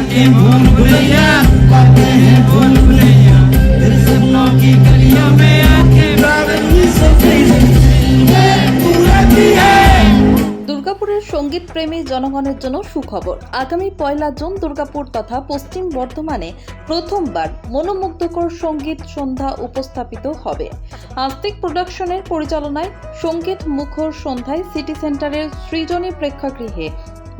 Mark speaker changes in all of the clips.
Speaker 1: के भूल भुलैया कहते हैं भूल भुलैया तेरे सपनों की गलियों में आके driving me so crazy है तू रहती है
Speaker 2: দুর্গাপুরের সঙ্গীত প্রেমী জনগণের জন্য সুখবর আগামী পয়লা জুন দুর্গাপুর তথা পশ্চিম বর্ধমানে প্রথমবার মনোমুগ্ধকর সঙ্গীত সন্ধ্যা উপস্থাপিত হবে আস্তিক প্রোডাকশনের পরিচালনায় সঙ্গীত মুখর সন্ধ্যায় সিটি সেন্টারের সৃজনী প্রেক্ষাগৃহে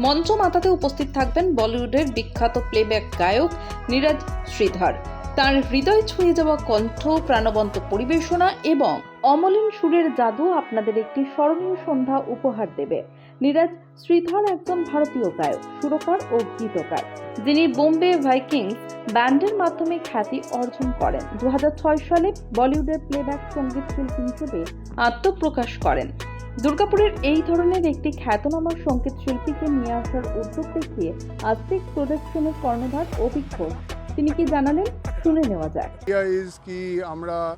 Speaker 2: মঞ্চ মাতাতে উপস্থিত থাকবেন বলিউডের বিখ্যাত প্লেব্যাক গায়ক নীরজ শ্রীধর। তার হৃদয় ছুঁয়ে যাওয়া কণ্ঠ, প্রাণবন্ত পরিবেশনা এবং অমলিন সুরের জাদু আপনাদের একটি স্মরণীয় সন্ধ্যা উপহার দেবে। নীরজ শ্রীধর একজন ভারতীয় গায়ক, সুরকার ও গীতকার। যিনি বোম্বে ভাইকিংস ব্যান্ডের মাধ্যমে খ্যাতি অর্জন করেন। দু হাজার ছয় সালে বলিউডের প্লেব্যাক সংগীত শিল্পী হিসেবে আত্মপ্রকাশ করেন। দুর্গাপুরের এই ধরনের একটি খ্যাতনামা সংগীত শিল্পীকে নিয়ে আসার উদ্যোগ দেখিয়ে আস্তিক প্রোডাকশনের কর্ণধার অভিজ্ঞ তিনি কি জানালেন? শুনে নেওয়া
Speaker 3: idea is কি আমরা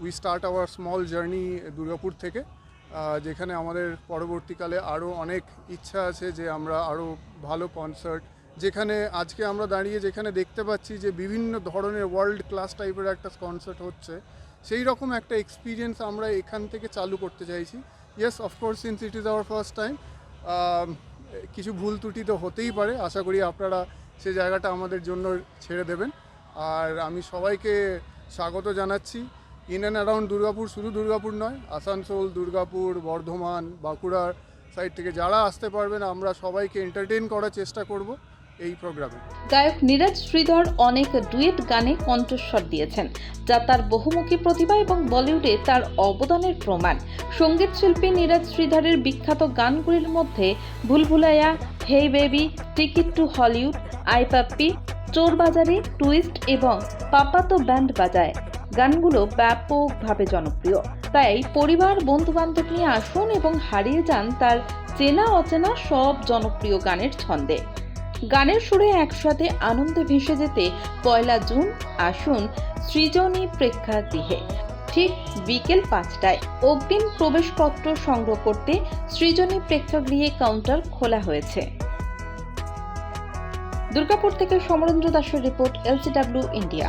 Speaker 3: we start our small journey Durgapur থেকে যেখানে আমাদের পরবর্তীকালে আরও অনেক ইচ্ছা আছে যে আমরা আরও ভালো কনসার্ট যেখানে আজকে আমরা দাঁড়িয়ে যেখানে দেখতে পাচ্ছি যে বিভিন্ন ধরনের ওয়ার্ল্ড ক্লাস টাইপের একটা কনসার্ট হচ্ছে। সেই রকম একটা এক্সপিরিয়েন্স আমরা এখান থেকে চালু করতে চাইছি। Yes of course since it is our first time কিছু ভুল ত্রুটি তো হতেই পারে। আশা করি আপনারা সে জায়গাটা আমাদের জন্য ছেড়ে দেবেন। আর আমি সবাইকে স্বাগত জানাচ্ছি। ইন অ্যান্ড অ্যারাউন্ড দুর্গাপুর, শুধু দুর্গাপুর নয়, আসানসোল, দুর্গাপুর, বর্ধমান, বাঁকুড়ার সাইড থেকে যারা আসতে পারবেন, আমরা সবাইকে এন্টারটেন করার চেষ্টা করব। এই প্রোগ্রামে।
Speaker 2: গায়ক নীরজ শ্রীধর অনেক ডুয়েট গানে কণ্ঠস্বর দিয়েছেন, যা তার বহুমুখী প্রতিভা এবং বলিউডে তার অবদানের প্রমাণ। সংগীত শিল্পী নীরজ শ্রীধরের বিখ্যাত গানগুলির মধ্যে Bhool Bhulaiyaa, hey baby, ticket to Hollywood, I পাপ্পি, চোর বাজারে, টুইস্ট এবং পাপা তো ব্যান্ড বাজায়। গানগুলো ব্যাপকভাবে জনপ্রিয়। তাই পরিবার বন্ধু বান্ধব নিয়ে আসুন এবং হারিয়ে যান তার চেনা অচেনা সব জনপ্রিয় গানের ছন্দে। গানের সুরে একসাথে আনন্দে ভেসে যেতে পয়লা জুন, আসুন সৃজনী প্রেক্ষাগৃহে ঠিক বিকেল পাঁচটায় অগ্রিম প্রবেশপত্র সংগ্রহ করতে সৃজনী প্রেক্ষাগৃহে কাউন্টার খোলা হয়েছে। দুর্গাপুর থেকে সমরেন্দ্র দাসের রিপোর্ট, এলসিডাব্লিউ ইন্ডিয়া।